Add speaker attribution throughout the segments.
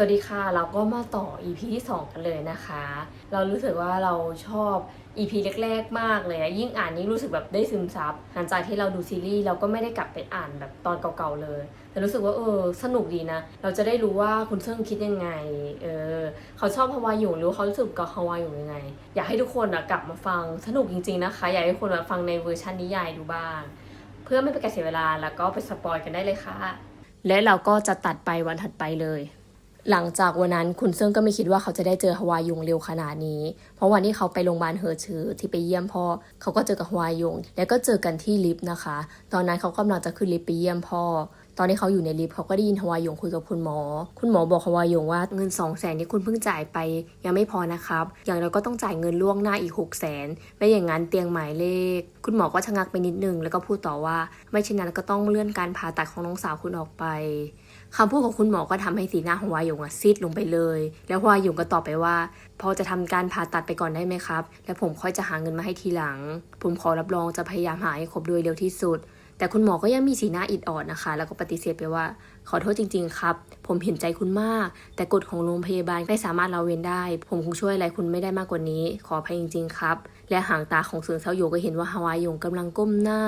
Speaker 1: สวัสดีค่ะ เราก็มาต่อ EP ที่ 2 กันเลยนะคะ เรารู้สึกว่าเราชอบ EP แรกๆ มากเลยอะยิ่งอ่านยิ่งรู้สึกแบบได้ซึมซับหลังจากที่เราดูซีรีส์เราก็ไม่ได้กลับไปอ่านแบบตอนเก่าๆเลย แต่รู้สึกว่าเออสนุกดีนะ เราจะได้รู้ว่าคุณเซิ่งคิดยังไง เออเขาชอบฮาวายหยงหรือเขารู้สึกกับฮาวายหยงยังไง อยากให้ทุกคนอะกลับมาฟังสนุกจริงๆนะคะ อยากให้คนมาฟังในเวอร์ชันนิยายดูบ้าง เพื่อไม่เป็นการเสียเวลาแล้วก็ไปสปอยกันได้เลยค่ะ และเราก็จะตัดไปวันถัดไปเลย หลังจากวันนั้นคุณเซิงก็ไม่คิดว่าเขาจะได้เจอฮวายยงเร็วขนาดนี้ เพราะวันที่เขาไปโรงพยาบาลเฮอชือที่ไปเยี่ยมพ่อ เขาก็เจอกับฮวายยงแล้วก็เจอกันที่ลิฟต์นะคะ ตอนนั้นเขากำลังจะขึ้นลิฟต์ไปเยี่ยมพ่อ ตอนที่เขาอยู่ในลิฟต์เขาก็ได้ยินฮวายยงคุยกับคุณหมอ คุณหมอบอกฮวายยงว่าเงิน2 0 0แสนที่คุณเพิ่งจ่ายไปยังไม่พอนะครับ อย่างเราก็ต้องจ่ายเงินล่วงหน้าอีก6 0 0แสนไม่อย่างนั้นเตียงหมายเลข คุณหมอก็ชะงักไปนิดนึงแล้วก็พูดต่อว่า ไม่เช่นนั้นก็ต้องเลื่อนการผ่าตัดของน้องสาวคุณออกไป คำพูดของคุณหมอก็ทำให้สีหน้าของวายหยงอะซีดลงไปเลย แล้ววายหยงก็ตอบไปว่า พอจะทำการผ่าตัดไปก่อนได้ไหมครับ แล้วผมค่อยจะหาเงินมาให้ทีหลัง ผมขอรับรองจะพยายามหาให้ครบโดยเร็วที่สุด แต่คุณหมอก็ยังมีสีหน้าอิดออดนะคะ แล้วก็ปฏิเสธไปว่า ขอโทษจริง ๆ ครับ ผมเห็นใจคุณมาก แต่กฎของโรงพยาบาลไม่สามารถเราเว้นได้ ผมคงช่วยอะไรคุณไม่ได้มากกว่านี้ ขออภัยจริง ๆ ครับ และหางตาของเสือเซาโยก็เห็นว่าฮาวายยงกำลังก้มหน้า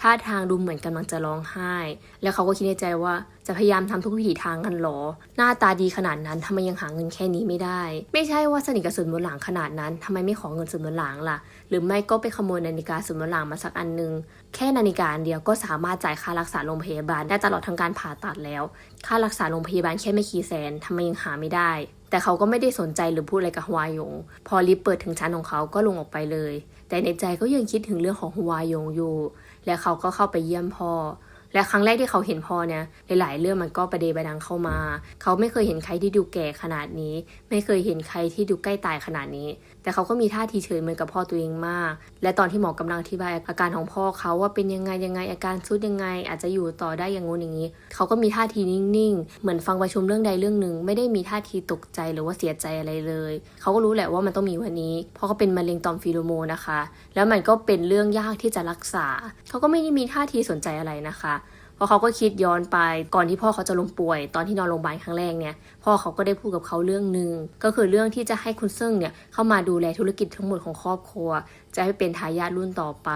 Speaker 1: ท่าทางดูเหมือนกำลังจะร้องไห้ แล้วเขาก็คิดในใจว่าจะพยายามทำทุกวิถีทางกันหรอ หน้าตาดีขนาดนั้นทำไมยังหาเงินแค่นี้ไม่ได้ ไม่ใช่ว่าสนิทกับสุนบนหลังขนาดนั้นทำไมไม่ขอเงินสุนบนหลังล่ะ หรือไม่ก็ไปขโมยนาฬิกาสุนบนหลังมาสักอันนึง แค่นาฬิกาอันเดียวก็สามารถจ่ายค่ารักษาโรงพยาบาลได้ตลอดทั้งการผ่าตัดแล้ว ค่ารักษาโรงพยาบาลแค่ไม่กี่แสนทำไมยังหาไม่ได้ แต่เขาก็ไม่ได้สนใจหรือพูดอะไรกับฮวายง พอลิฟต์เปิดถึงชั้นของเขาก็ลงออกไปเลย แต่ในใจก็ยังคิดถึงเรื่องของฮวายงอยู่ และเขาก็เข้าไปเยี่ยมพ่อและครั้งแรกที่เขาเห็นพ่อเนี่ยหลายๆเรื่องมันก็ประเดประดังเข้ามา เขาไม่เคยเห็นใครที่ดูแก่ขนาดนี้ ไม่เคยเห็นใครที่ดูใกล้ตายขนาดนี้ แต่เขาก็มีท่าทีเฉยเหมือนกับพ่อตัวเองมาก และตอนที่หมอกำลังอธิบายอาการของพ่อเขาว่าเป็นยังไงยังไงอาการซุดยังไง อาจจะอยู่ต่อได้อย่างงู้นอย่างนี้ เขาก็มีท่าทีนิ่งๆ เหมือนฟังประชุมเรื่องใดเรื่องหนึ่ง ไม่ได้มีท่าทีตกใจหรือว่าเสียใจอะไรเลย เขาก็รู้แหละว่ามันต้องมีวันนี้ เพราะเขาเป็นมะเร็งต่อมฟีโรโมนะคะ แล้วมันก็เป็นเรื่องยากที่จะรักษา เขาก็ไม่ได้มีท่าทีสนใจอะไรนะคะ เพราะเขาก็คิดย้อนไปก่อนที่พ่อเขาจะล้มป่วย ตอนที่นอนโรงพยาบาลครั้งแรกเนี่ยพ่อเขาก็ได้พูดกับเขาเรื่องหนึ่งก็คือเรื่องที่จะให้คุณซิ่งเนี่ยเข้ามาดูแลธุรกิจทั้งหมดของครอบครัว จะให้เป็นทายาทรุ่นต่อไป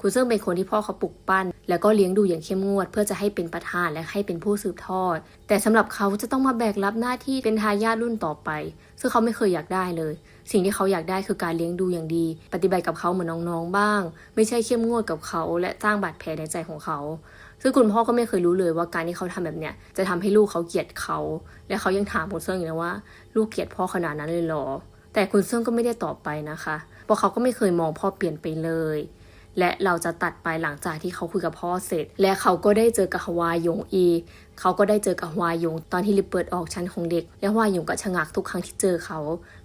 Speaker 1: คุณซิ่งเป็นคนที่พ่อเขาปลุกปั้น แล้วก็เลี้ยงดูอย่างเข้มงวด เพื่อจะให้เป็นประธานและให้เป็นผู้สืบทอด แต่สำหรับเขาจะต้องมาแบกรับหน้าที่เป็นทายาทรุ่นต่อไป ซึ่งเขาไม่เคยอยากได้เลย สิ่งที่เขาอยากได้คือการเลี้ยงดูอย่างดี ปฏิบัติกับเขาเหมือนน้องๆบ้าง ไม่ใช่เข้มงวดกับเขา และสร้างบาดแผลในใจของเขา ซึ่งคุณพ่อก็ไม่เคยรู้เลยว่าการที่เขาทำแบบเนี้ยจะทำให้ลูกเขาเกลียดเขา และเขายังถามคุณเซิงอยู่นะว่า ลูกเกลียดพ่อขนาดนั้นเลยหรอ แต่คุณเซิงก็ไม่ได้ตอบไปนะคะเพราะเขาก็ไม่เคยมองพ่อเปลี่ยนไปเลย และเราจะตัดไปหลังจากที่เขาคุยกับพ่อเสร็จ และเขาก็ได้เจอกับฮวายงอี เขาก็ได้เจอกับฮวายงตอนที่ลิเปิดออกชั้นของเด็ก และฮวายงก็ชะงักทุกครั้งที่เจอเขา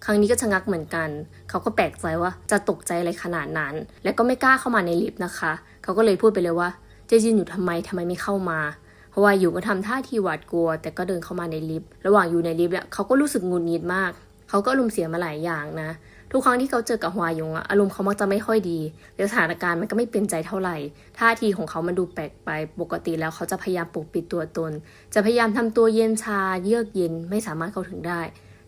Speaker 1: ครั้งนี้ก็ชะงักเหมือนกัน เขาก็แปลกใจว่าจะตกใจอะไรขนาดนั้น และก็ไม่กล้าเข้ามาในลิฟต์นะคะ เขาก็เลยพูดไปเลยว่า จะยืนอยู่ทำไมทำไมไม่เข้ามา เพราะว่าอยู่ก็ทำท่าทีหวาดกลัว แต่ก็เดินเข้ามาในลิฟต์ระหว่างอยู่ในลิฟต์เนี่ยเขาก็รู้สึกงุดหงิดมากเขาก็อารมณ์เสียมาหลายอย่างนะ ทุกครั้งที่เขาเจอกับฮวายงอะอารมณ์เขามักจะไม่ค่อยดีแต่สถานการณ์มันก็ไม่เป็นใจเท่าไหร่ ท่าทีของเขามันดูแปลกไป ปกติแล้วเขาจะพยายามปกปิดตัวตน จะพยายามทำตัวเย็นชา เยือกเย็น ไม่สามารถเข้าถึงได้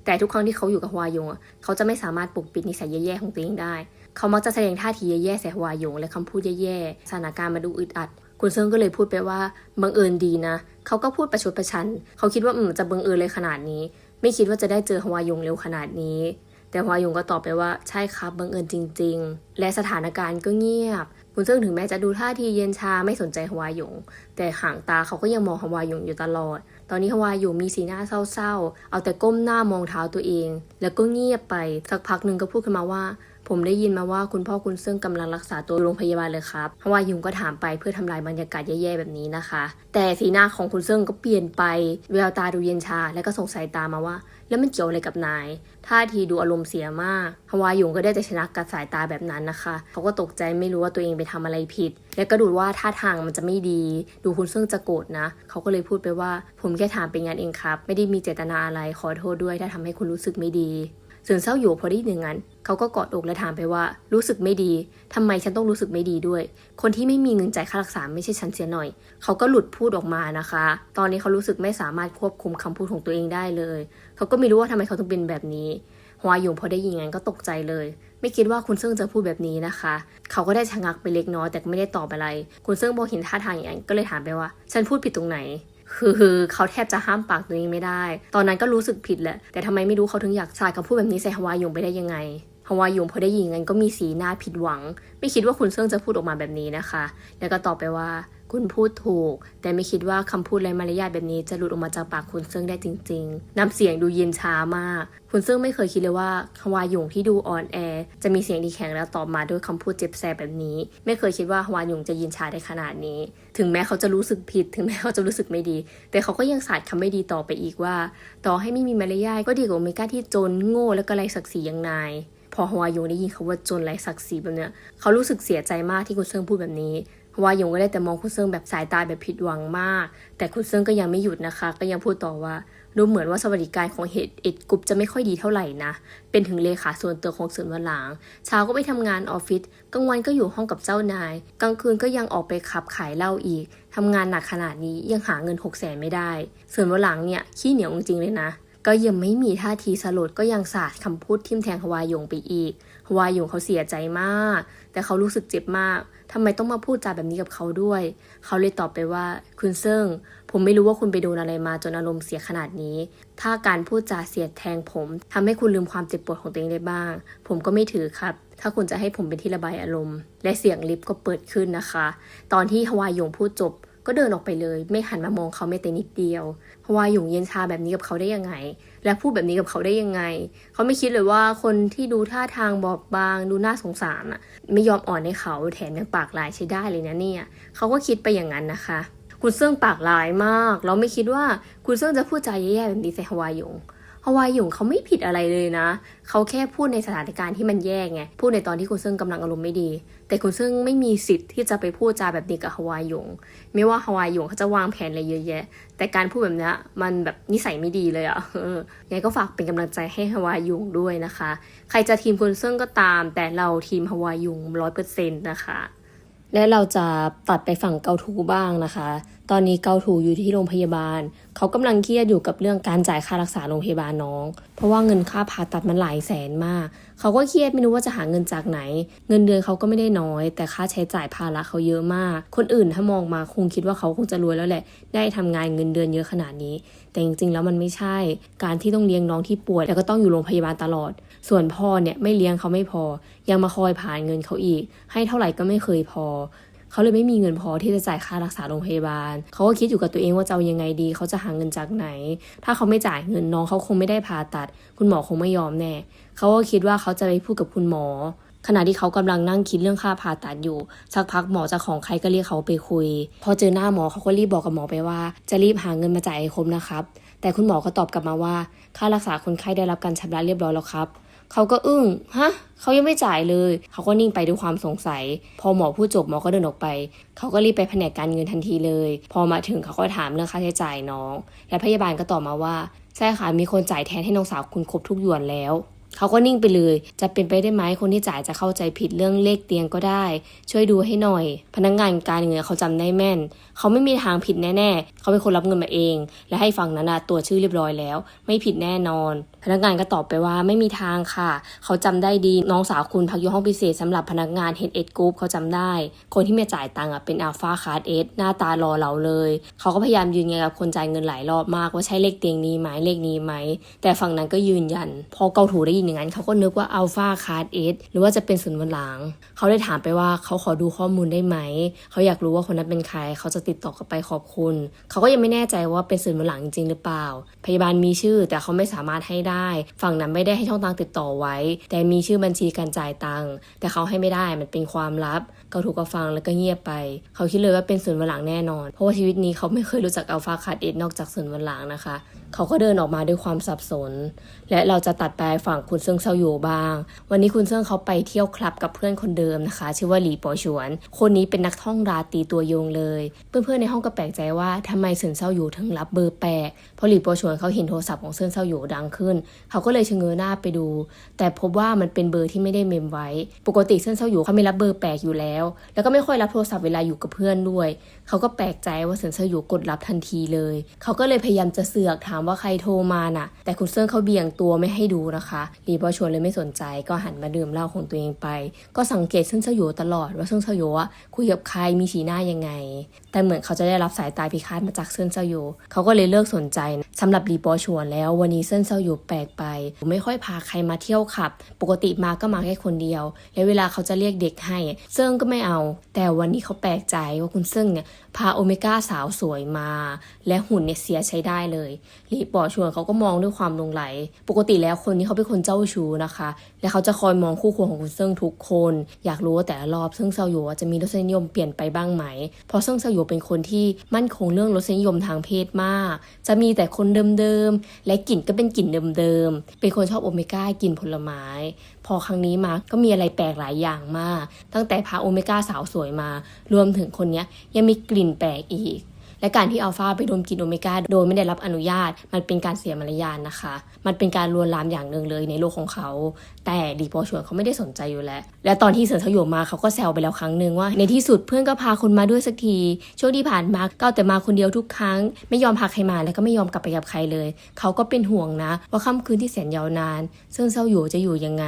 Speaker 1: แต่ทุกครั้งที่เขาอยู่กับฮวายงอะเขาจะไม่สามารถปกปิดนิสัยแย่ๆของตัวเองได้ เขามักจะแสดงท่าทีแย่ๆใส่ฮวายงและคำพูดแย่ๆ สถานการณ์มาดูอึดอัด คุณเซิงก็เลยพูดไปว่าบังเอิญดีนะ เขาก็พูดประชดประชัน เขาคิดว่าอืมจะบังเอิญเลยขนาดนี้ ไม่คิดว่าจะได้เจอฮวายงเร็วขนาดนี้ แต่ฮวายงก็ตอบไปว่าใช่ครับบังเอิญจริง ๆ และสถานการณ์ก็เงียบ คุณเซิงถึงแม้จะดูท่าทีเย็นชาไม่สนใจฮวายง แต่หางตาเขาก็ยังมองฮวายงอยู่ตลอด ตอนนี้ฮวายงมีสีหน้าเศร้าๆ เอาแต่ก้มหน้ามองเท้าตัวเอง แล้วก็เงียบไปสักพักหนึ่งก็พูดขึ้นมาว่า ผมได้ยินมาว่าคุณพ่อคุณเซิ่งกำลังรักษาตัวโรงพยาบาลเลยครับฮวายุงก็ถามไปเพื่อทำลายบรรยากาศแย่ๆแบบนี้นะคะ แต่สีหน้าของคุณเซิ่งก็เปลี่ยนไปแววตาดูเย็นชา และก็ส่งสายตามาว่า แล้วมันเกี่ยวอะไรกับนายท่าทีดูอารมณ์เสียมากฮวายุงก็ได้แต่ชนะกับสายตาแบบนั้นนะคะ เขาก็ตกใจไม่รู้ว่าตัวเองไปทำอะไรผิด และก็ดูว่าท่าทางมันจะไม่ดี ดูคุณเซิ่งจะโกรธนะ เขาก็เลยพูดไปว่า ผมแค่ถามเป็นงานเองครับ ไม่ได้มีเจตนาอะไรขอโทษด้วยถ้าทำให้คุณรู้สึกไม่ดี ส่วนเศร้าอยู่พอได้ยินอย่างนั้นเขาก็กอดอกและถามไปว่า รู้สึกไม่ดีทำไมฉันต้องรู้สึกไม่ดีด้วย คนที่ไม่มีเงินจ่ายค่ารักษาไม่ใช่ฉันเสียหน่อย เขาก็หลุดพูดออกมานะคะ ตอนนี้เขารู้สึกไม่สามารถควบคุมคำพูดของตัวเองได้เลย เขาก็ไม่รู้ว่าทำไมเขาถึงเป็นแบบนี้ฮวาหยงพอได้ยินงั้นก็ตกใจเลย ไม่คิดว่าคุณเซิงจะพูดแบบนี้นะคะ เขาก็ได้ชะงักไปเล็กน้อยแต่ก็ไม่ได้ตอบอะไร คุณเซิงพอเห็นท่าทางอย่างนั้นก็เลยถามไปว่า ฉันพูดผิดตรงไหน คือเขาแทบจะห้ามปากตัวเองไม่ได้ ตอนนั้นก็รู้สึกผิดแหละ แต่ทำไมไม่รู้เขาถึงอยากสาดคำพูดแบบนี้ใส่ฮวายงไปได้ยังไงฮวายงพอได้ยินงั้นก็มีสีหน้าผิดหวัง ไม่คิดว่าคุณเซิงจะพูดออกมาแบบนี้นะคะ แล้วก็ตอบไปว่า คุณพูดถูก แต่ไม่คิดว่าคำพูดไร้มารยาทแบบนี้จะหลุดออกมาจากปากคุณเซิงได้จริง ๆ น้ำเสียงดูเย็นช้ามาก คุณเซิงไม่เคยคิดเลยว่าฮวาหยงที่ดูอ่อนแอ จะมีเสียงดีแข็งแล้วตอบมาด้วยคำพูดเจ็บแสบแบบนี้ ไม่เคยคิดว่าฮวาหยงจะเย็นชาได้ขนาดนี้ ถึงแม้เขาจะรู้สึกผิด ถึงแม้เขาจะรู้สึกไม่ดี แต่เขาก็ยังสาดคำไม่ดีต่อไปอีกว่า ต่อให้ไม่มีมารยาทก็ดีกว่าโอเมก้าที่จนโง่แล้วก็ไร้ศักดิ์ศรีอย่างนายพอฮวาหยงได้ยินคาว่าจนไร้ศักดิ์ศรีแบบเนี้ยเขารู้สึกเสียใจมากที่คุณเซิงพูดแบบนี้ วาหยงก็ได้แต่มองคุณเซิงแบบสายตาแบบผิดหวังมาก แต่คุณเซิงก็ยังไม่หยุดนะคะ ก็ยังพูดต่อว่าดูเหมือนว่าสวัสดิการของเฮดเอ็ดกรุ๊ปจะไม่ค่อยดีเท่าไหร่นะ เป็นถึงเลขาส่วนตัวของเสินวันหลาง เช้าก็ไปทำงานออฟฟิศ กลางวันก็อยู่ห้องกับเจ้านาย กลางคืนก็ยังออกไปขับขายเหล้าอีกทำงานหนักขนาดนี้ยังหาเงินหกแสนไม่ได้ เสินวันหลางเนี่ยขี้เหนียวจริงๆเลยนะ ก็ยังไม่มีท่าทีสลดก็ยังสาดคำพูดทิมแทงฮวายงไปอีกฮวายงเขาเสียใจมาก แต่เขารู้สึกเจ็บมาก ทำไมต้องมาพูดจาแบบนี้กับเขาด้วย เขาเลยตอบไปว่า คุณเซิงผมไม่รู้ว่าคุณไปโดนอะไรมาจนอารมณ์เสียขนาดนี้ ถ้าการพูดจาเสียดแทงผมทำให้คุณลืมความเจ็บปวดของตัวเองได้บ้าง ผมก็ไม่ถือครับ ถ้าคุณจะให้ผมเป็นที่ระบายอารมณ์ และเสียงลิฟต์ก็เปิดขึ้นนะคะ ตอนที่ฮวาหยงพูดจบ ก็เดินออกไปเลย ไม่หันมามองเขาแม้แต่นิดเดียวฮวาหยงเย็นชาแบบนี้กับเขาได้ยังไง และพูดแบบนี้กับเขาได้ยังไง เขาไม่คิดเลยว่าคนที่ดูท่าทางบอบบาง ดูน่าสงสารอะไม่ยอมอ่อนให้เขาแถมยังปากลายใช้ได้เลยนะเนี่ย เขาก็คิดไปอย่างนั้นนะคะ คุณเซิ่งปากลายมาก เราไม่คิดว่าคุณเซิ่งจะพูดจาแย่ๆแบบนี้ใส่ฮวาหยง ฮวายหยงเขาไม่ผิดอะไรเลยนะ เขาแค่พูดในสถานการณ์ที่มันแย่ไง พูดในตอนที่คุณเซิ่งกำลังอารมณ์ไม่ดี แต่คุณเซิ่งไม่มีสิทธิ์ที่จะไปพูดจาแบบนี้กับฮวายหยง ไม่ว่าฮวายหยงเขาจะวางแผนอะไรเยอะแยะ แต่การพูดแบบนี้มันแบบนิสัยไม่ดีเลยอะเออยังไงก็ฝากเป็นกำลังใจให้ฮวายหยงด้วยนะคะ ใครจะทีมคุณเซิ่งก็ตาม แต่เราทีมฮวายหยงร้อยเปอร์เซ็นต์นะคะและเราจะตัดไปฝั่งเกาทูบ้างนะคะ ตอนนี้เกาทูอยู่ที่โรงพยาบาล เขากำลังเครียดอยู่กับเรื่องการจ่ายค่ารักษาโรงพยาบาลน้อง เพราะว่าเงินค่าผ่าตัดมันหลายแสนมาก เขาก็เครียดไม่รู้ว่าจะหาเงินจากไหน เงินเดือนเขาก็ไม่ได้น้อย แต่ค่าใช้จ่ายภาระเขาเยอะมาก คนอื่นถ้ามองมาคงคิดว่าเขาคงจะรวยแล้วแหละ ได้ทำงานเงินเดือนเยอะขนาดนี้ แต่จริงๆแล้วมันไม่ใช่ การที่ต้องเลี้ยงน้องที่ป่วยแล้วก็ต้องอยู่โรงพยาบาลตลอด ส่วนพ่อเนี่ยไม่เลี้ยงเขาไม่พอ ยังมาคอยผ่านเงินเขาอีก ให้เท่าไหร่ก็ไม่เคยพอ เขาเลยไม่มีเงินพอที่จะจ่ายค่ารักษาโรงพยาบาล เขาก็คิดอยู่กับตัวเองว่าจะเอายังไงดี เขาจะหาเงินจากไหน ถ้าเขาไม่จ่ายเงินน้องเขาคงไม่ได้ผ่าตัด คุณหมอคงไม่ยอมแน่ เขาก็คิดว่าเขาจะไปพูดกับคุณหมอ ขณะที่เขากำลังนั่งคิดเรื่องค่าผ่าตัดอยู่ สักพักหมอจะของใครก็เรียกเขาไปคุย พอเจอหน้าหมอเขาก็รีบบอกกับหมอไปว่า จะรีบหาเงินมาจ่ายให้ครบนะครับ แต่คุณหมอก็ตอบกลับมาว่า ค่ารักษาคนไข้ได้รับการชำระเรียบร้อยแล้วครับ เขาก็อึ้งฮะเขายังไม่จ่ายเลย เขาก็นิ่งไปด้วยความสงสัย พอหมอพูดจบหมอก็เดินออกไป เขาก็รีบไปแผนกการเงินทันทีเลย พอมาถึงเขาก็ถามเรื่องค่าใช้จ่ายน้อง และพยาบาลก็ตอบมาว่าใช่ค่ะมีคนจ่ายแทนให้น้องสาวคุณครบทุกหยวนแล้ว เขาก็นิ่งไปเลย จะเป็นไปได้ไหมคนที่จ่ายจะเข้าใจผิดเรื่องเลขเตียงก็ได้ ช่วยดูให้หน่อย พนักงานการเงินเขาจำได้แม่น เขาไม่มีทางผิดแน่ๆ เขาเป็นคนรับเงินมาเอง และให้ฝั่งนั้นนะตรวชื่อเรียบร้อยแล้ว ไม่ผิดแน่นอน พนักงานก็ตอบไปว่าไม่มีทางค่ะ เขาจำได้ดีน้องสาวคุณพักอยู่ห้องพิเศษสำหรับพนักงานเฮดเอ็ดกรุ๊ปเขาจำได้ คนที่มาจ่ายตังค์เป็นอัลฟาคาร์ดเอสหน้าตารอเราเลย เขาก็พยายามยืนยันกับคนจ่ายเงินหลายรอบมากว่าใช่เลขเตียงนี้ไหมเลขนี้ไหมแต่ฝั่งนั้นก็ยืนยัน พอเกาถูได้ยินอย่างนั้นเขาก็นึกว่าอัลฟาคาร์ดเอสหรือว่าจะเป็นศูนย์วันหลัง เขาเลยถามไปว่าเขาขอดูข้อมูลได้ไหม เขาอยากรู้ว่าคนนั้นเป็นใคร เขาจะติดต่อกลับไปขอบคุณ เขาก็ยังไม่แน่ใจว่าเป็นศูนย์วันหลังจริงหรือเปล่า พยาบาลมีชื่อแต่เขาไม่สามารถให้ได้ ฝั่งนั้นไม่ได้ให้ช่องทางติดต่อไว้ แต่มีชื่อบัญชีการจ่ายตังค์แต่เขาให้ไม่ได้มันเป็นความลับเขาถูกก็ฟังแล้วก็เงียบไป เขาคิดเลยว่าเป็นศูนย์วันหลังแน่นอน เพราะว่าชีวิตนี้เขาไม่เคยรู้จักอัลฟาคาร์ดเอสนอกจากศูนย์วันหลังนะคะเขาก็เดินออกมาด้วยความสับสน และเราจะตัดไปฝั่งคุณเซิงเซาโยบ้าง วันนี้คุณเซิงเขาไปเที่ยวคลับกับเพื่อนคนเดิมนะคะ ชื่อว่าหลีปอชวน คนนี้เป็นนักท่องราตีตัวยงเลย เพื่อนๆในห้องก็แปลกใจว่าทำไมเซินเซาโยถึงรับเบอร์แปลกเพราะหลีปอชวนเขาเห็นโทรศัพท์ของเซินเซาโยดังขึ้น เขาก็เลยชะเง้อหน้าไปดู แต่พบว่ามันเป็นเบอร์ที่ไม่ได้เมมไว้ ปกติเซินเซาโยเขาไม่รับเบอร์แปลกอยู่แล้ว แล้วก็ไม่ค่อยรับโทรศัพท์เวลาอยู่กับเพื่อนด้วย เขาก็แปลกใจว่าเซินเซาโยกดรับทันทีเลย เขาก็เลยพยายามจะเสือกถามว่าใครโทรมาน่ะ แต่คุณเซิงเขาเบี่ยงตัวไม่ให้ดูนะคะรีบอชวนเลยไม่สนใจก็หันมาดื่มเหล้าของตัวเองไป ก็สังเกตเซิงเซโยตลอดว่าเซิงเซโยคุยกับใครมีสีหน้ายังไง แต่เหมือนเขาจะได้รับสายตาพิฆาตมาจากเซินเซาโยเขาก็เลยเลิกสนใจสำหรับรีบอชวนแล้ววันนี้เซินเซาโยแปลกไป ไม่ค่อยพาใครมาเที่ยวขับ ปกติมาก็มาแค่คนเดียว แล้วเวลาเขาจะเรียกเด็กให้ เซิงก็ไม่เอา แต่วันนี้เขาแปลกใจว่าคุณเซิงเนี่ยพาโอเมก้าสาวสวยมา และหุ่นเนี่ยเสียใช้ได้เลยรีบอชวนเขาก็มองด้วยความลงไหล ปกติแล้วคนนี้เขาเป็นคนเจ้าชู้นะคะ และเขาจะคอยมองคู่ควงของคุณเซิงทุกคน อยากรู้ว่าแต่ละรอบเซิงเซาโยจะมีรสนิยมเปลี่ยนไปบ้างไหม เพราะเซิงเซาโยเป็นคนที่มั่นคงเรื่องรสนิยมทางเพศมาก จะมีแต่คนเดิมๆและกลิ่นก็เป็นกลิ่นเดิมๆเป็นคนชอบโอเมก้ากินผลไม้พอครั้งนี้มาก็มีอะไรแปลกหลายอย่างมาก ตั้งแต่พาโอเมก้าสาวสวยมา รวมถึงคนนี้ยังมีกลิ่นแปลกอีก และการที่อัลฟาไปดมกลินโอเมก้าโดยไม่ได้รับอนุญาต มันเป็นการเสียมารยาทนะคะ มันเป็นการลวนลามอย่างหนึ่งเลยในโลกของเขา แต่ดีปอชวนเขาไม่ได้สนใจอยู่แล้ว และตอนที่เสือสยบมาเขาก็แซวไปแล้วครั้งหนึ่งว่า ในที่สุดเพื่อนก็พาคนมาด้วยสักที ช่วงที่ผ่านมาก็แต่มาคนเดียวทุกครั้ง ไม่ยอมพาใครมาแล้วก็ไม่ยอมกลับไปกับใครเลย เขาก็เป็นห่วงนะ ว่าค่ำคืนที่แสนยาวนาน ซึ่งเซาอยู่จะอยู่ยังไง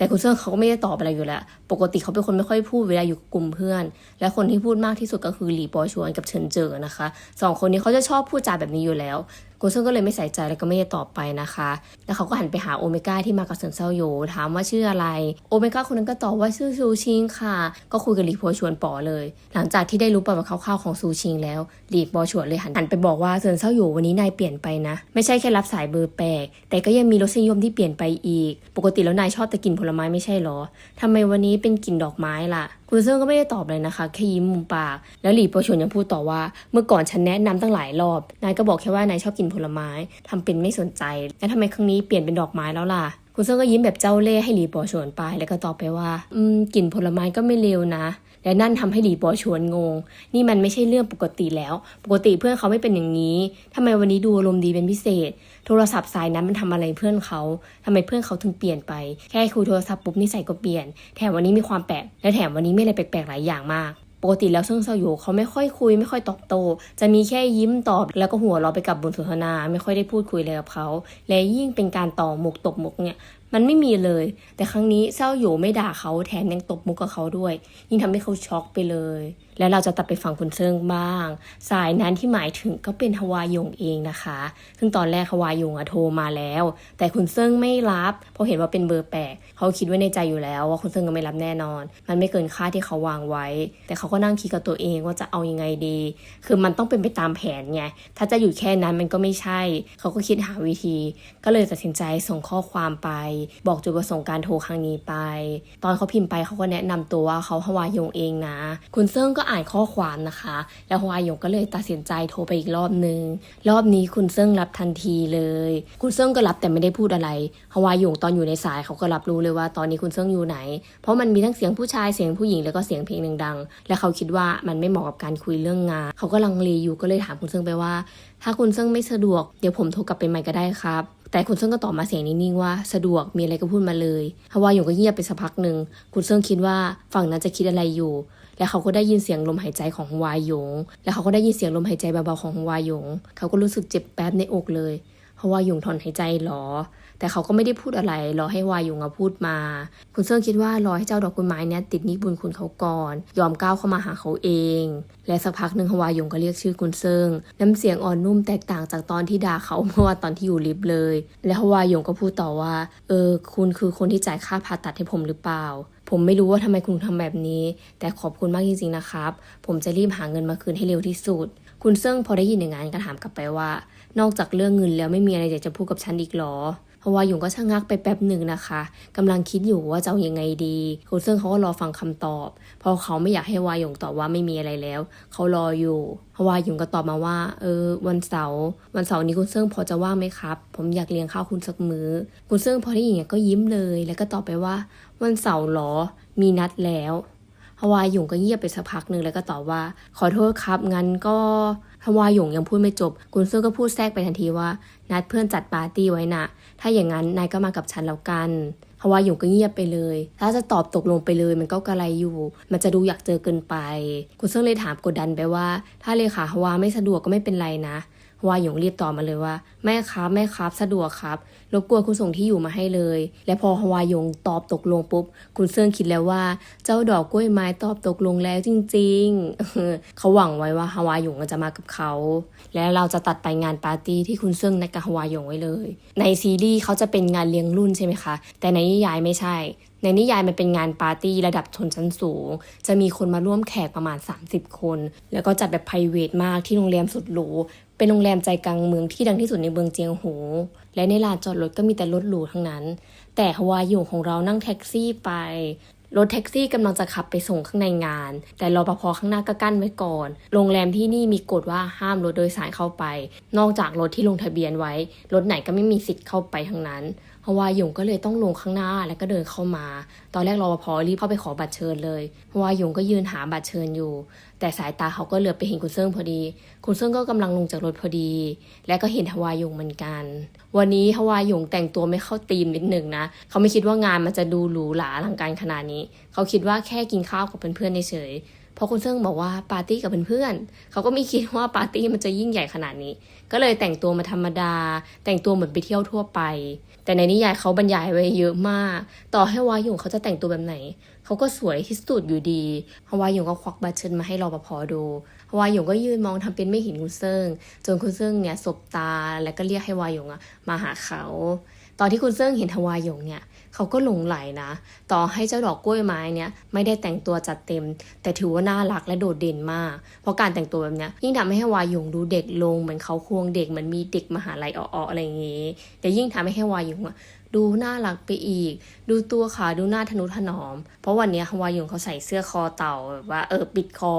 Speaker 1: แต่คุณเซิงเขาก็ไม่ได้ตอบอะไรอยู่แล้ว ปกติเขาเป็นคนไม่ค่อยพูดเวลาอยู่กับกลุ่มเพื่อน และคนที่พูดมากที่สุดก็คือหลีปอชวนกับเฉินเจอนะคะสองคนนี้เขาจะชอบพูดจาแบบนี้อยู่แล้ว คุณเซิงก็เลยไม่ใส่ใจแล้วก็ไม่ได้ตอบไปนะคะ แล้วเขาก็หันไปหาโอเมก้าที่มากับเซินเซาโยถามว่าชื่ออะไร โอเมก้าคนนั้นก็ตอบว่าชื่อซูชิงค่ะ ก็คุยกับหลีปอชวนป๋อเลย หลังจากที่ได้รู้ประวัติคร่าวๆของซูชิงแล้วหลีปอชวนเลยหันหันไปบอกว่าเซินเซาโยวันนี้นายเปลี่ยนไปนะ ไม่ใช่แค่รับสายเบอร์แปลก แต่ก็ยังมีรสนิยมที่เปลี่ยนไปอีก ปกติแล้วนายชอบแต่กลิ่นผลไม้ไม่ใช่หรอทำไมวันนี้เป็นกลิ่นดอกไม้ล่ะ คุณเซิงก็ไม่ได้ตอบเลยนะคะแค่ยิ้มมุมปาก แล้วหลีโปชวนยังพูดต่อว่า เมื่อก่อนฉันแนะนำตั้งหลายรอบ นายก็บอกแค่ว่านายชอบกินผลไม้ทำเป็นไม่สนใจ แล้วทำไมครั้งนี้เปลี่ยนเป็นดอกไม้แล้วล่ะคุณเซิงก็ยิ้มแบบเจ้าเล่ห์ให้หลีโปชวนไป แล้วก็ตอบไปว่า อืมกลิ่นผลไม้ก็ไม่เลวนะ และนั่นทำให้หลีปอชวนงง นี่มันไม่ใช่เรื่องปกติแล้ว ปกติเพื่อนเขาไม่เป็นอย่างนี้ทำไมวันนี้ดูอารมณ์ดีเป็นพิเศษ โทรศัพท์สายนั้นมันทำอะไรเพื่อนเขาทำไมเพื่อนเขาถึงเปลี่ยนไป แค่คุยโทรศัพท์ปุ๊บนิสัยก็เปลี่ยน แถมวันนี้มีความแปลก และแถมวันนี้มีอะไรแปลกๆหลายอย่างมากปกติแล้วเซิงเซาโยเขาไม่ค่อยคุย ไม่ค่อยตอบโต้จะมีแค่ยิ้มตอบแล้วก็หัวเราะไปกับบทสนทนา ไม่ค่อยได้พูดคุยอะไรกับเขา และยิ่งเป็นการต่อหมกตบมุกเนี่ย มันไม่มีเลย แต่ครั้งนี้เซาโยไม่ด่าเขาแถมยังตบมุกกับเขาด้วย ยิ่งทำให้เขาช็อกไปเลย แล้วเราจะตัดไปฝั่งคุณเซิงบ้าง สายนั้นที่หมายถึงก็เป็นฮวายงเองนะคะ ซึ่งตอนแรกฮวายงอะโทรมาแล้ว แต่คุณเซิงไม่รับเพราะเห็นว่าเป็นเบอร์แปลกเขาคิดไว้ในใจอยู่แล้วว่าคุณเซิงก็ไม่รับแน่นอน มันไม่เกินค่าที่เขาวางไว้ แต่เขาก็นั่งคิดกับตัวเองว่าจะเอายังไงดี คือมันต้องเป็นไปตามแผนไงถ้าจะอยู่แค่นั้นมันก็ไม่ใช่ เขาก็คิดหาวิธี ก็เลยตัดสินใจส่งข้อความไปบอกจุดประสงค์การโทรครั้งนี้ไป ตอนเขาพิมพ์ไปเขาก็แนะนำตัวว่าเขาฮวายงเองนะ คุณเซิงก็อ่านข้อความนะคะ แล้วฮวายงก็เลยตัดสินใจโทรไปอีกรอบนึง รอบนี้คุณเซิงรับทันทีเลย คุณเซิงก็รับแต่ไม่ได้พูดอะไรฮวายงตอนอยู่ในสายเขาก็รับรู้เลยว่าตอนนี้คุณเซิงอยู่ไหน เพราะมันมีทั้งเสียงผู้ชายเสียงผู้หญิงแล้วก็เสียงเพลงดังๆ และเขาคิดว่ามันไม่เหมาะกับการคุยเรื่องงาน เขาก็ลังเลอยู่ก็เลยถามคุณเซิงไปว่า ถ้าคุณเซิงไม่สะดวกเดี๋ยวผมโทรกลับไปใหม่ก็ได้ครับ แต่คุณเซิงก็ตอบมาเสียงนิ่งๆว่าสะดวกมีอะไรก็พูดมาเลยฮาวาหยงก็เงียบไปสักพักหนึ่งคุณเซิงคิดว่าฝั่งนั้นจะคิดอะไรอยู่ แล้วเขาก็ได้ยินเสียงลมหายใจของฮวาหยง แล้วเขาก็ได้ยินเสียงลมหายใจเบาๆของฮวาหยง เขาก็รู้สึกเจ็บแป๊บในอกเลยฮวาหยงถอนหายใจหรอ แต่เขาก็ไม่ได้พูดอะไร รอให้วายุงพูดมา คุณเซิงคิดว่ารอให้เจ้าดอกกุไม้เนี่ยติดนิบุญคุณเขาก่อน ยอมก้าวเข้ามาหาเขาเอง และสักพักหนึ่งฮวายุงก็เรียกชื่อคุณเซิงน้ำเสียงอ่อนนุ่มแตกต่างจากตอนที่ด่าเขาเมื่อวานตอนที่อยู่ลิฟต์เลย และฮวายุงก็พูดต่อว่า เออ คุณคือคนที่จ่ายค่าผ่าตัดให้ผมหรือเปล่าผมไม่รู้ว่าทำไมคุณทำแบบนี้ แต่ขอบคุณมากจริงๆนะครับ ผมจะรีบหาเงินมาคืนให้เร็วที่สุด คุณเซิงพอได้ยินอย่างนั้นก็ถามกลับไปว่า นอกจากเรื่องเงินแล้วไม่มีอะไรอยากจะพูดกับฉันอีกหรอ ฮวาหยงก็ชะงักไปแป๊บหนึ่งนะคะกำลังคิดอยู่ว่าจะเอายังไงดีคุณเซิงเขาก็รอฟังคำตอบ เพราะเขาไม่อยากให้ฮวาหยงตอบว่าไม่มีอะไรแล้ว เขารออยู่ฮวาหยงก็ตอบมาว่า เออ วันเสาร์วันเสาร์นี้คุณเซิงพอจะว่างไหมครับ ผมอยากเลี้ยงข้าวคุณสักมื้อ คุณเซิงพอได้ยินอย่างก็ยิ้มเลย แล้วก็ตอบไปว่า วันเสาร์หรอ มีนัดแล้วฮวาหยงก็เงียบไปสักพักหนึ่งแล้วก็ตอบว่า ขอโทษครับงั้นก็ ฮวาหยงยังพูดไม่จบ กุนซื่อก็พูดแทรกไปทันทีว่า นัดเพื่อนจัดปาร์ตี้ไว้นะถ้าอย่างนั้นนายก็มากับฉันแล้วกันฮวาหยงก็เงียบไปเลย ถ้าจะตอบตกลงไปเลยมันก็กระไรอยู่ มันจะดูอยากเจอเกินไป กุนเซอร์เลยถามกดดันไปว่า ถ้าเลขาฮวาไม่สะดวกก็ไม่เป็นไรนะ วาหยงรีบตอบมาเลยว่า แม่ครับแม่ครับสะดวกครับรบกวนคุณส่งที่อยู่มาให้เลย และพอฮวายงตอบตกลงปุ๊บ คุณเซิงคิดแล้วว่า เจ้าดอกกล้วยไม้ตอบตกลงแล้วจริงๆ เขาหวังไว้ว่าฮวายงจะมากับเขา และเราจะตัดไปงานปาร์ตี้ที่คุณเซิงนัดกับฮวายงไว้เลย ในซีรีส์เขาจะเป็นงานเลี้ยงรุ่นใช่ไหมคะ แต่ในนิยายไม่ใช่ ในนิยายมันเป็นงานปาร์ตี้ระดับชนชั้นสูง จะมีคนมาร่วมแขกประมาณ 30 คน แล้วก็จัดแบบ p r i v a t มากที่โรงแรมสุดหรู เป็นโรงแรมใจกลางเมืองที่ดังที่สุดในเมืองเจียงโหและในลานจอดรถก็มีแต่รถหรูทั้งนั้น แต่ฮวาหยงของเรานั่งแท็กซี่ไปรถแท็กซี่กำลังจะขับไปส่งข้างในงาน แต่รปภข้างหน้าก็กั้นไว้ก่อน โรงแรมที่นี่มีกฎว่าห้ามรถโดยสารเข้าไป นอกจากรถที่ลงทะเบียนไว้ รถไหนก็ไม่มีสิทธิ์เข้าไปทั้งนั้น ฮวาหยงก็เลยต้องลงข้างหน้าแล้วก็เดินเข้ามา ตอนแรกรปภรีบเข้าไปขอบัตรเชิญเลยฮวาหยงก็ยืนหาบัตรเชิญอยู่ แต่สายตาเขาก็เหลือบไปเห็นคุณเซิงพอดี คุณเซิงก็กำลังลงจากรถพอดี และก็เห็นฮวาหยงเหมือนกัน วันนี้ฮวาหยงแต่งตัวไม่เข้าธีมนิดหนึ่งนะ เขาไม่คิดว่างานมันจะดูหรูหราอลังการขนาดนี้ เขาคิดว่าแค่กินข้าวกับเพื่อนๆเฉย เพราะคุณเซิงบอกว่าปาร์ตี้กับเพื่อนๆเขาก็ไม่คิดว่าปาร์ตี้มันจะยิ่งใหญ่ขนาดนี้ ก็เลยแต่งตัวมาธรรมดา แต่งตัวเหมือนไปเที่ยวทั่วไป แต่ในนิยายเขาบรรยายไว้เยอะมาก ต่อให้วาหยงเขาจะแต่งตัวแบบไหน เขาก็สวยที่สุดอยู่ดีฮวาหยงก็ควักบัตรเชิญมาให้รปภดูฮวาหยงก็ยืนมองทำเป็นไม่เห็นคุณเซิงจนคุณเซิงเนี่ยสบตาแล้วก็เรียกให้วาหยงอะมาหาเขา ตอนที่คุณเซิงเห็นฮวาหยงเนี่ย เขาก็หลงไหลนะ ต่อให้เจ้าดอกกล้วยไม้เนี่ยไม่ได้แต่งตัวจัดเต็ม แต่ถือว่าน่ารักและโดดเด่นมาก เพราะการแต่งตัวแบบเนี้ยยิ่งทำให้วาหยงดูเด็กลงเหมือนเขาควงเด็กเหมือนมีเด็กมหาลัยอ้อๆอะไรอย่างงี้แต่ยิ่งทำให้วาหยงอะดูน่ารักไปอีก ดูตัวขาดูหน้าทนุถนอม เพราะวันเนี้ยฮวาหยงเขาใส่เสื้อคอเต่าแบบว่าเออปิดคอ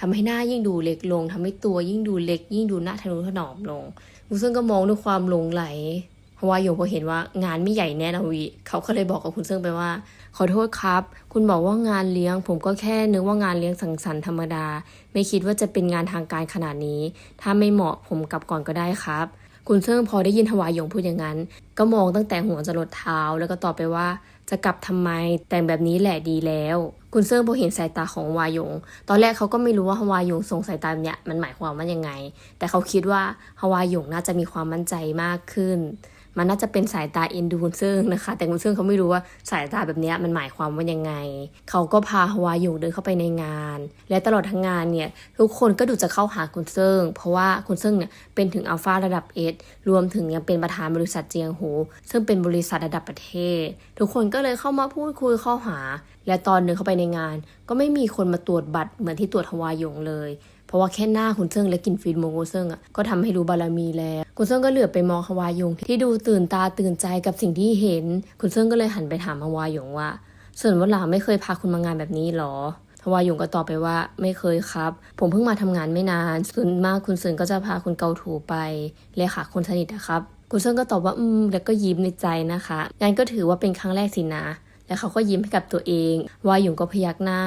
Speaker 1: ทำให้หน้ายิ่งดูเล็กลงทำให้ตัวยิ่งดูเล็ก ยิ่งดูหน้าทนุถนอมลงคุซึ่งก็มองด้วยความหลงไหล ฮวาหยงพอเห็นว่างานไม่ใหญ่แน่นะวิเขาก็เลยบอกกับคุณเซิงไปว่า ขอโทษครับ คุณบอกว่างานเลี้ยง ผมก็แค่นึกว่างานเลี้ยงสังสรรค์ธรรมดา ไม่คิดว่าจะเป็นงานทางการขนาดนี้ ถ้าไม่เหมาะผมกลับก่อนก็ได้ครับ คุณเซิงพอได้ยินฮวาหยงพูดอย่างนั้น ก็มองตั้งแต่หัวจรดเท้าแล้วก็ตอบไปว่าจะกลับทำไมแต่งแบบนี้แหละดีแล้ว คุณเซิงพอเห็นสายตาของฮวาหยง ตอนแรกเขาก็ไม่รู้ว่าฮวาหยงส่งสายตาแบบเนี้ยมันหมายความว่ายังไง แต่เขาคิดว่าฮวาหยงน่าจะมีความมั่นใจมากขึ้น มันน่าจะเป็นสายตาเอ็นดูคุณเซิงนะคะ แต่คุณเซิงเขาไม่รู้ว่าสายตาแบบนี้มันหมายความว่ายังไง เขาก็พาฮวาหยงเดินเข้าไปในงาน และตลอดทั้งงานเนี่ยทุกคนก็ดูจะเข้าหาคุณเซิงเพราะว่าคุณเซิงเนี่ยเป็นถึงอัลฟาระดับเอสรวมถึงยังเป็นประธานบริษัทเจียงหู ซึ่งเป็นบริษัทระดับประเทศ ทุกคนก็เลยเข้ามาพูดคุยเข้าหา และตอนเดินเข้าไปในงาน ก็ไม่มีคนมาตรวจบัตรเหมือนที่ตรวจฮวาหยงเลย เพราะว่าแค่หน้าคุณเซิงและกลิ่นฟินโมคุณเซิงอะก็ทำให้รู้บารมีแล้วคุณเซิงก็เหลือบไปมองฮวายงที่ดูตื่นตาตื่นใจกับสิ่งที่เห็น คุณเซิงก็เลยหันไปถามฮวายงว่าส่วนว่าหลาไม่เคยพาคุณมางานแบบนี้หรอฮวายงก็ตอบไปว่าไม่เคยครับ ผมเพิ่งมาทำงานไม่นาน ส่วนมากคุณเซิงก็จะพาคุณเกาถูไปเลยค่ะคนสนิทนะครับ คุณเซิงก็ตอบว่าอืมแล้วก็ยิ้มในใจนะคะงั้นก็ถือว่าเป็นครั้งแรกสินะ แล้วเขาก็ยิ้มให้กับตัวเอง วาหยงก็พยักหน้า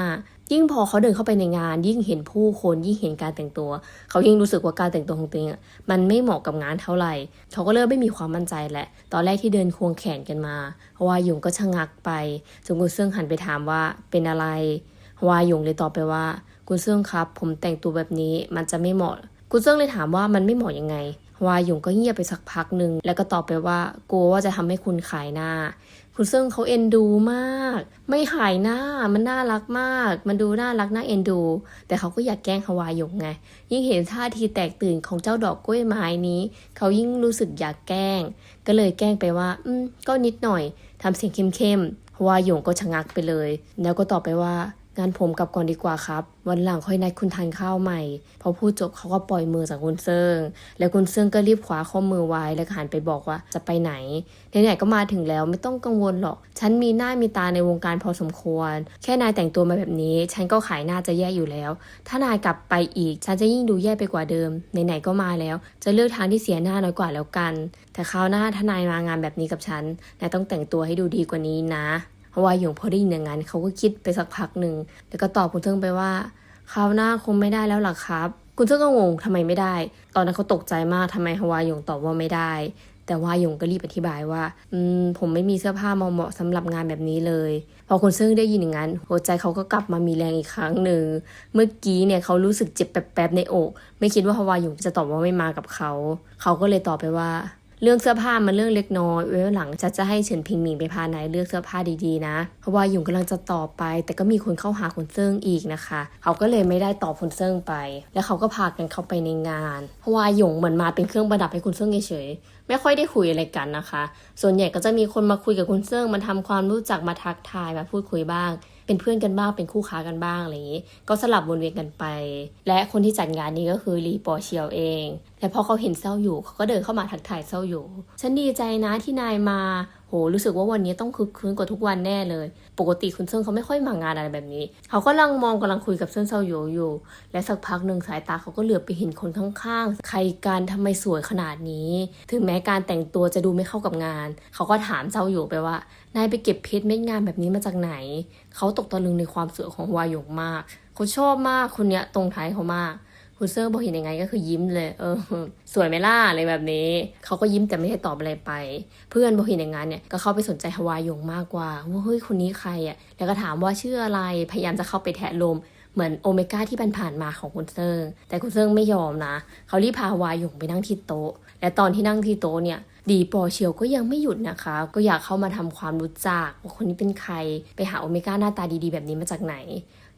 Speaker 1: ยิ่งพอเขาเดินเข้าไปในงาน ยิ่งเห็นผู้คนยิ่งเห็นการแต่งตัว เขายิ่งรู้สึกว่าการแต่งตัวของตัวเองมันไม่เหมาะกับงานเท่าไหร่ เขาก็เริ่มไม่มีความมั่นใจแหละ ตอนแรกที่เดินควงแขนกันมาฮวาหยงก็ชะงักไปจนกุนเซิงหันไปถามว่าเป็นอะไรฮวาหยงเลยตอบไปว่ากุนเซิงครับ ผมแต่งตัวแบบนี้มันจะไม่เหมาะกุนเซิงเลยถามว่ามันไม่เหมาะยังไงฮวาหยงก็เงียบไปสักพักหนึ่งแล้วก็ตอบไปว่ากลัวว่าจะทำให้คุณขายหน้า คุณเซิงเขาเอ็นดูมาก ไม่หายหน้ามันน่ารักมาก มันดูน่ารักน่าเอ็นดู แต่เขาก็อยากแกล้งฮวายงไง ยิ่งเห็นท่าทีแตกตื่นของเจ้าดอกกล้วยไม้นี้ เขายิ่งรู้สึกอยากแกล้ง ก็เลยแกล้งไปว่า อืมก็นิดหน่อยทำเสียงเข้มๆฮวายงก็ชะงักไปเลย แล้วก็ตอบไปว่า งานผมกลับก่อนดีกว่าครับ วันหลังค่อยนัดคุณทานข้าวใหม่ พอพูดจบเขาก็ปล่อยมือจากคุณเซิง แล้วคุณเซิงก็รีบคว้าข้อมือไว้แล้วหันไปบอกว่าจะไปไหนไหนๆก็มาถึงแล้วไม่ต้องกังวลหรอก ฉันมีหน้ามีตาในวงการพอสมควร แค่นายแต่งตัวมาแบบนี้ ฉันก็ขายหน้าจะแย่อยู่แล้ว ถ้านายกลับไปอีก ฉันจะยิ่งดูแย่ไปกว่าเดิม ไหนๆก็มาแล้ว จะเลือกทางที่เสียหน้าน้อยกว่าแล้วกัน แต่คราวหน้าถ้านายมางานแบบนี้กับฉันนายต้องแต่งตัวให้ดูดีกว่านี้นะ ฮวายหยงพอได้ยินอย่างนั้นเขาก็คิดไปสักพักหนึ่งแล้วก็ตอบคุณเทิงไปว่าคราวหน้าคงไม่ได้แล้วหรอครับ คุณเทิงก็งงทำไมไม่ได้ ตอนนั้นเขาตกใจมากทำไมฮวายหยงตอบว่าไม่ได้ แต่ว่าหยงก็รีบอธิบายว่า อืมผมไม่มีเสื้อผ้าเหมาะๆสำหรับงานแบบนี้เลย พอคุณเซิงได้ยินอย่างนั้น หัวใจเขาก็กลับมามีแรงอีกครั้งหนึ่ง เมื่อกี้เนี่ยเขารู้สึกเจ็บแป๊บๆในอก ไม่คิดว่าฮวายหยงจะตอบว่าไม่มากับเขา เขาก็เลยตอบไปว่า เรื่องเสื้อผ้ามันเรื่องเล็กน้อยไว้หลังจะจะให้เฉินพิงหมิงไปพานายเลือกเสื้อผ้าดีๆนะเพราะว่าหยงกำลังจะตอบไป แต่ก็มีคนเข้าหาคุณเซิงอีกนะคะ เขาก็เลยไม่ได้ตอบคุณเซิงไป แล้วเขาก็พากันเข้าไปในงาน เพราะว่าหยงเหมือนมาเป็นเครื่องประดับให้คุณเซิงเฉยๆไม่ค่อยได้คุยอะไรกันนะคะ ส่วนใหญ่ก็จะมีคนมาคุยกับคุณเซิงมาทำความรู้จักมาทักทายมาพูดคุยบ้าง เป็นเพื่อนกันบ้างเป็นคู่ค้ากันบ้างอะไรอย่างนี้ ก็สลับวนเวียนกันไป และคนที่จัดงานนี้ก็คือลีปอเชียวเอง และพอเขาเห็นเศร้าอยู่เขาก็เดินเข้ามาทักทายเศร้าอยู่ ฉันดีใจนะที่นายมาโหรู้สึกว่าวันนี้ต้องคึกคืนกว่าทุกวันแน่เลย ปกติคุณเซิงเขาไม่ค่อยมางานอะไรแบบนี้ เขาก็กำลังมองกำลังคุยกับเซินเศร้าอยู่อยู่ และสักพักหนึ่งสายตาเขาก็เหลือบไปเห็นคนข้างๆ ใครกันทำไมสวยขนาดนี้ ถึงแม้การแต่งตัวจะดูไม่เข้ากับงาน เขาก็ถามเจ้าอยู่ไปว่า นายไปเก็บเพชรเม็ดงานแบบนี้มาจากไหน เขาตกตะลึงในความสวยของวาหยงมากเขาชอบมากคนเนี้ยตรงท้ายเขามากคุณเซอร์บอกเห็นยังไงก็คือยิ้มเลย เออ สวยไหมล่ะอะไรแบบนี้ เขาก็ยิ้มแต่ไม่ได้ตอบอะไรไป เพื่อนบอกเห็นอย่างนั้นเนี่ยก็เข้าไปสนใจฮวายงมากกว่าว่าเฮ้ยคนนี้ใครอะ แล้วก็ถามว่าชื่ออะไร พยายามจะเข้าไปแทะลม เหมือนโอเมก้าที่ผ่านๆมาของคุณเซิงแต่คุณเซิงไม่ยอมนะ เขารีบพาฮวายงไปนั่งที่โต๊ะ และตอนที่นั่งที่โต๊ะเนี่ย ดีปอเชียวก็ยังไม่หยุดนะคะ ก็อยากเข้ามาทำความรู้จักว่าคนนี้เป็นใคร ไปหาโอเมก้าหน้าตาดีๆ แบบนี้มาจากไหน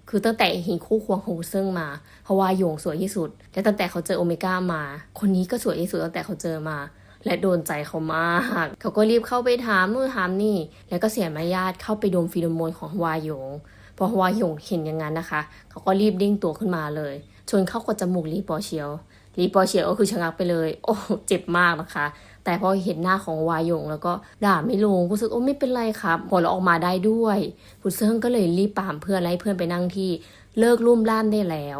Speaker 1: คือตั้งแต่เห็นคู่ควงของเซิงมาเพราะว่าหยงสวยที่สุด และตั้งแต่เขาเจอโอเมก้ามา คนนี้ก็สวยที่สุดตั้งแต่เขาเจอมาและโดนใจเขามาก เขาก็รีบเข้าไปถามนู่นถามนี่ แล้วก็เสียมารยาทเข้าไปดมฟีโรโมนของฮวาหยง พอฮวาหยงเห็นอย่างนั้นนะคะ เขาก็รีบเด้งตัวขึ้นมาเลย ชนเข้ากับจมูกลีปอเชียว ลีปอเชียวก็คือชะงักไปเลย โอ้ เจ็บมากนะคะ แต่พอเห็นหน้าของวายงแล้วก็ด่าไม่ลงรู้สึกโอ้ไม่เป็นไรครับหัวเราออกมาได้ด้วยคุณเซิงก็เลยรีบปามเพื่อนไล่เพื่อนไปนั่งที่เลิกรุ่มล่ามได้แล้ว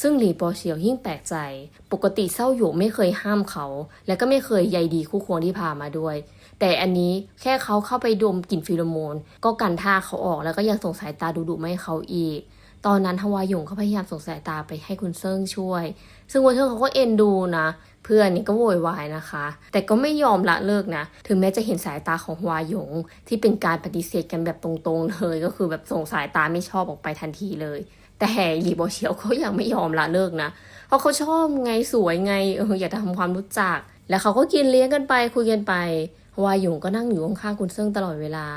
Speaker 1: ซึ่งหลีปอเฉียวยิ่งแปลกใจ ปกติเศร้าหยกไม่เคยห้ามเขา และก็ไม่เคยใยดีคู่ควงที่พามาด้วย แต่อันนี้แค่เขาเข้าไปดมกลิ่นฟีโรโมน ก็กันท่าเขาออกแล้วก็ยังส่งสายตาดุๆไม่เขาอีกตอนนั้นฮวาหยงเขาพยายามส่งสายตาไปให้คุณเซิงช่วย ซึ่งวันเซิงเขาก็เอ็นดูนะ เพื่อนนี่ก็โวยวายนะคะ แต่ก็ไม่ยอมละเลิกนะ ถึงแม้จะเห็นสายตาของฮวาหยง ที่เป็นการปฏิเสธกันแบบตรงๆเลย ก็คือแบบส่งสายตาไม่ชอบออกไปทันทีเลย แต่แห่หลีบอเชียวเขายังไม่ยอมละเลิกนะ เพราะเขาชอบไงสวยไงเอออยากทำความรู้จัก แล้วเขาก็กินเลี้ยงกันไปคุยกันไปฮวาหยงก็นั่งอยู่ข้างๆคุณเซิงตลอดเวลา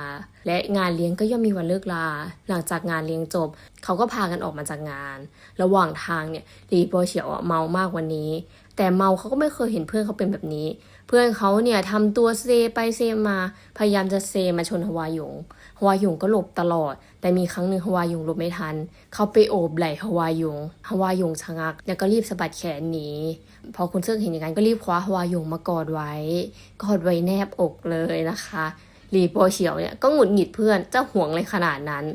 Speaker 1: และงานเลี้ยงก็ย่อมมีวันเลิกลา หลังจากงานเลี้ยงจบ เขาก็พากันออกมาจากงาน ระหว่างทางเนี่ยหลีโปอเฉียวเมามากวันนี้ แต่เมาเขาก็ไม่เคยเห็นเพื่อนเขาเป็นแบบนี้ เพื่อนเขาเนี่ยทำตัวเซไปเซมา พยายามจะเซมาชนฮวาหยงฮวาหยงก็หลบตลอด แต่มีครั้งหนึ่งฮวาหยงหลบไม่ทัน เขาไปโอบไหล่ฮวาหยงฮวาหยงชะงัก แล้วก็รีบสะบัดแขนหนีพอคุณเซิงเห็นอย่างนั้นก็รีบคว้าฮวาหยงมากอดไว้ กอดไว้แนบอกเลยนะคะหลีโปเฉียวเนี่ยก็หงุดหงิดเพื่อนเจ้าห่วงเลยขนาดนั้น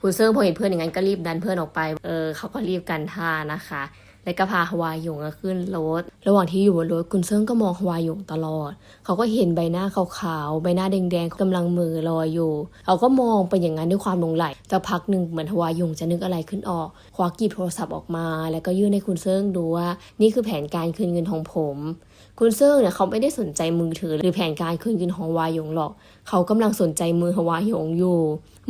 Speaker 1: คุณเซิงพอเห็นเพื่อนอย่างนั้นก็รีบดันเพื่อนออกไป เออเขาก็รีบกันท่านะคะ แล้วก็พาฮวายหยงขึ้นรถ ระหว่างที่อยู่บนรถคุณเซิงก็มองฮวายหยงตลอด เขาก็เห็นใบหน้าขาวๆ ใบหน้าแดงๆกำลังมือลอยอยู่ เขาก็มองไปอย่างนั้นด้วยความหลงไหลสักพักหนึ่งเหมือนฮวายหยงจะนึกอะไรขึ้นออก ควักหยิบโทรศัพท์ออกมา แล้วก็ยื่นให้คุณเซิงดูว่า นี่คือแผนการคืนเงินของผม คุณเซิงเนี่ยเขาไม่ได้สนใจมือถือ หรือแผนการคืนเงินของฮวายหยงหรอก เขากำลังสนใจมือฮวายหยงอยู่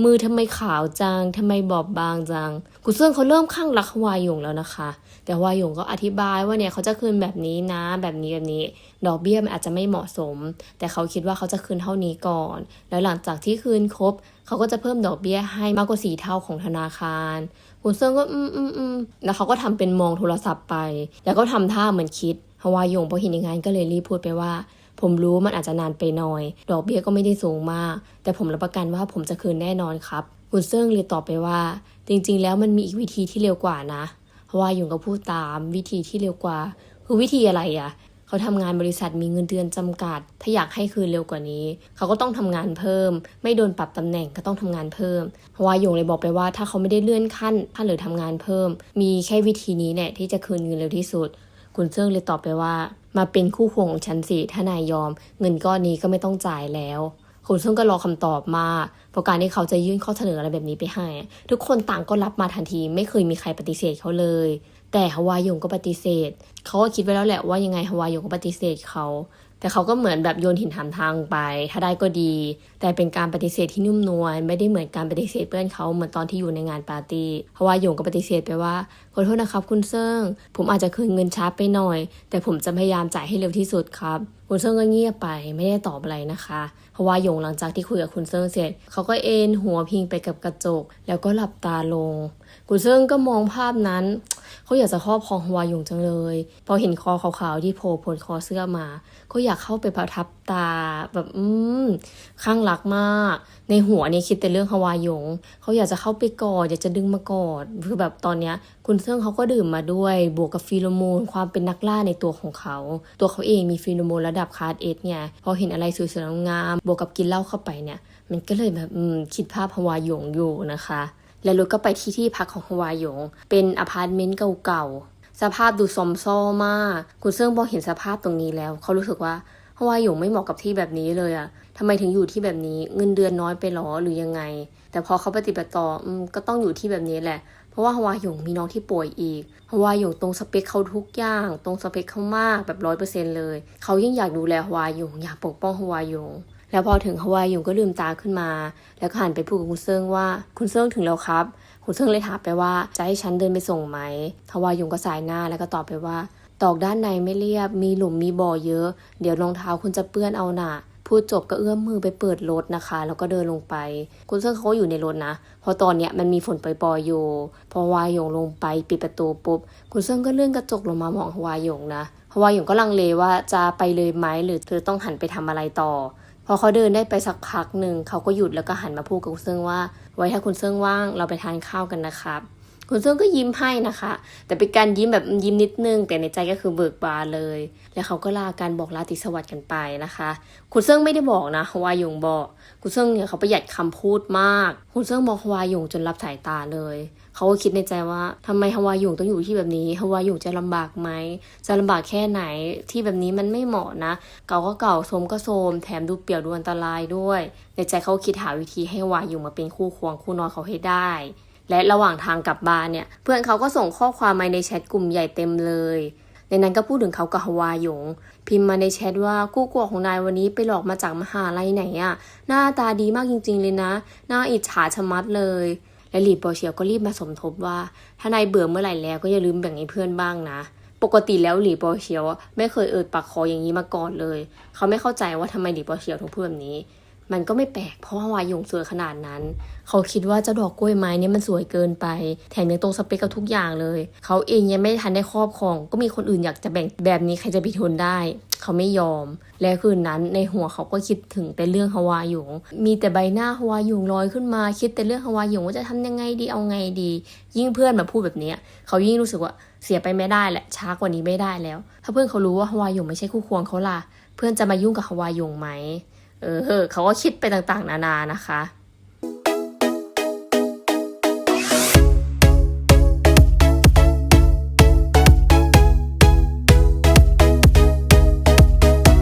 Speaker 1: มือทำไมขาวจังทำไมบอบบางจัง คุเซิงเขาเริ่มข้างรักฮวายหยงแล้วนะคะ แต่ฮวายหยงก็อธิบายว่าเนี่ยเขาจะคืนแบบนี้นะแบบนี้แบบนี้ ดอกเบี้ยมันอาจจะไม่เหมาะสม แต่เขาคิดว่าเขาจะคืนเท่านี้ก่อน แล้วหลังจากที่คืนครบเขาก็จะเพิ่มดอกเบี้ยให้มากกว่าสี่เท่าของธนาคารคุเซิงก็อืมอืมอืมแล้วเขาก็ทำเป็นมองโทรศัพท์ไป แล้วก็ทำท่าเหมือนคิดฮวายหยงพอเห็นอย่างนั้นก็เลยรีบพูดไปว่าผมรู้มันอาจจะนานไปหน่อย ดอกเบี้ยก็ไม่ได้สูงมาก แต่ผมรับประกันว่าผมจะคืนแน่นอนครับ คุณเซิงเลยตอบไปว่า จริงๆ แล้วมันมีอีกวิธีที่เร็วกว่านะ เพราะว่าหยงก็พูดตามวิธีที่เร็วกว่า คือวิธีอะไรอะเขาทำงานบริษัทมีเงินเดือนจำกัด ถ้าอยากให้คืนเร็วกว่านี้ เขาก็ต้องทำงานเพิ่ม ไม่โดนปรับตำแหน่งก็ต้องทำงานเพิ่ม เพราะว่าหยงเลยบอกไปว่า ถ้าเขาไม่ได้เลื่อนขั้นขั้นหรือทำงานเพิ่ม มีแค่วิธีนี้แหละที่จะคืนเงินเร็วที่สุด คุณเซิงเลยตอบไปว่า มาเป็นคู่ควงของฉันสิถ้านายยอม เงินก้อนนี้ก็ไม่ต้องจ่ายแล้ว คุณซึ่งก็รอคำตอบมาเพราะการที่เขาจะยื่นข้อเสนออะไรแบบนี้ไปให้ ทุกคนต่างก็รับมาทันที ไม่เคยมีใครปฏิเสธเขาเลย แต่ฮวายงก็ปฏิเสธ เขาก็คิดไว้แล้วแหละว่ายังไงฮวายงก็ปฏิเสธเขา แต่เขาก็เหมือนแบบโยนหินถามทางไป ถ้าได้ก็ดี แต่เป็นการปฏิเสธที่นุ่มนวลไม่ได้เหมือนการปฏิเสธเพื่อนเขาเหมือนตอนที่อยู่ในงานปาร์ตี้ฮวายงก็ปฏิเสธไปว่าขอโทษนะครับคุณเซิงผมอาจจะคืนเงินช้าไปหน่อย แต่ผมจะพยายามจ่ายให้เร็วที่สุดครับคุณเซิงก็เงียบไปไม่ได้ตอบอะไรนะคะ เพราะว่าหยงหลังจากที่คุยกับคุณเซิงเสร็จ เขาก็เอนหัวพิงไปกับกระจก แล้วก็หลับตาลง คุณเซิงก็มองภาพนั้น เขาอยากจะครอบครองฮวาหยงจังเลย พอเห็นคอขาวๆที่โผล่พ้นคอเสื้อมา ก็อยากเข้าไปประทับตาแบบอืมข้างรักมาก ในหัวนี่คิดแต่เรื่องฮวาหยง เขาอยากจะเข้าไปกอดอยากจะดึงมากอดคือแบบตอนเนี้ย คุณเซิงเขาก็ดื่มมาด้วย บวกกับฟีโรโมนความเป็นนักล่าในตัวของเขา ตัวเขาเองมีฟีโรโมนระดับคาร์ดเอสเนี่ยพอเห็นอะไรสวยๆงามบวกกับกินเหล้าเข้าไปเนี่ย มันก็เลยแบบอืมคิดภาพฮวาหยงอยู่นะคะ แล้วรถก็ไปที่ที่พักของฮวาหยง เป็นอพาร์ตเมนต์เก่าๆ สภาพดูซอมซ่อมาก คุณเซิงพอเห็นสภาพตรงนี้แล้ว เขารู้สึกว่าฮวาหยงไม่เหมาะกับที่แบบนี้เลยอะทำไมถึงอยู่ที่แบบนี้ เงินเดือนน้อยไปหรอหรือยังไง แต่พอเขาปฏิบัติต่ออก็ต้องอยู่ที่แบบนี้แหละ เพราะว่าฮวาหยงมีน้องที่ป่วยอีกฮวาหยงตรงสเปคเขาทุกอย่าง ตรงสเปคเขามากแบบร้อยเปอร์เซ็นเลย เขายิ่งอยากดูแลฮวาหยงอยากปกป้องฮวาหยง แล้วพอถึงฮวาหยงก็ลืมตาขึ้นมา แล้วก็หันไปพูดกับคุณเซิงว่า คุณเซิงถึงแล้วครับ คุณเซิงเลยถามไปว่าจะให้ฉันเดินไปส่งไหมฮวาหยงก็สายหน้าแล้วก็ตอบไปว่า ตอกด้านในไม่เรียบ มีหลุมมีบ่อเยอะ เดี๋ยวรองเท้าคุณจะเปื้อนเอาหน่ะพูดจบก็เอื้อมมือไปเปิดรถนะคะ แล้วก็เดินลงไป คุณเซิงเขาอยู่ในรถนะพราะตอนเนี้ยมันมีฝนปล่อยๆอยู่ พอวาหยงลงไปปิดประตูปุ๊บ คุณเซิงก็เลื่อนกระจกลงมามองฮวาหยงนะฮวาหยงก็ลังเลว่าจะไปเลยไหมหรือเธอต้องหันไปทำอะไรต่อ อเขาเดินได้ไปสักพักหนึ่งเขาก็หยุดแล้วก็หันมาพูดกับคุณเซิงว่า ไว้ถ้าคุณเซิงว่างเราไปทานข้าวกันนะครับ คุณเซิงก็ยิ้มให้นะคะ แต่เป็นการยิ้มแบบยิ้มนิดนึง แต่ในใจก็คือเบิกบานเลย แล้วเขาก็ลาการบอกลาติสวัสดิ์กันไปนะคะ คุณเซิงไม่ได้บอกนะฮวาหยงบอก คุณเซิงเนี่ยเขาประหยัดคำพูดมาก คุณเซิงบอกฮวาหยงจนรับสายตาเลย เขาก็คิดในใจว่าทำไมฮวาหยงต้องอยู่ที่แบบนี้ฮวาหยงจะลำบากไหม จะลำบากแค่ไหนที่แบบนี้มันไม่เหมาะนะ เก่าก็เก่าโสมก็โสมแถมดูเปี่ยวดูอันตรายด้วย ในใจเขาคิดหาวิธีให้ฮวาหยงมาเป็นคู่ควงคู่นอนเขาให้ได้ และระหว่างทางกลับบ้านเนี่ย เพื่อนเขาก็ส่งข้อความมาในแชทกลุ่มใหญ่เต็มเลย ในนั้นก็พูดถึงเขากับฮวาหยง พิมพ์มาในแชทว่ากู้กลัวของนายวันนี้ไปหลอกมาจากมหาลัยไหนอะหน้าตาดีมากจริง ๆ เลยนะหน้าอิจฉาชะมัดเลย และหลีปเชียวก็รีบมาสมทบว่า ถ้านายเบื่อเมื่อไหร่แล้วก็อย่าลืมแบ่งให้เพื่อนบ้างนะปกติแล้วหลีปเชียวไม่เคยเอ่ยปากคออย่างนี้มาก่อนเลย เขาไม่เข้าใจว่าทำไมหลีปเชียวถึงพูดแบบนี้ มันก็ไม่แปลกเพราะว่าวายยงสวยขนาดนั้น เขาคิดว่าเจ้าดอกกล้วยไม้นี่มันสวยเกินไป แถมยังตรงสเปคกับทุกอย่างเลย เขาเองยังไม่ทันได้ครอบครอง ก็มีคนอื่นอยากจะแบ่งแบบนี้ใครจะไปทนได้ เขาไม่ยอม และคืนนั้นในหัวเขาก็คิดถึงแต่เรื่องฮวาหยง มีแต่ใบหน้าฮวาหยงลอยขึ้นมาคิดแต่เรื่องฮวาหยงว่าจะทำยังไงดีเอาไงดี ยิ่งเพื่อนมาพูดแบบนี้เขายิ่งรู้สึกว่าเสียไปไม่ได้แหละช้ากว่านี้ไม่ได้แล้ว ถ้าเพื่อนเขารู้ว่าฮวาหยงไม่ใช่คู่ควงเขาล่ะเพื่อนจะมายุ่งกับฮวาหยงไหม เออเขาก็คิดไปต่างๆ นานานะคะ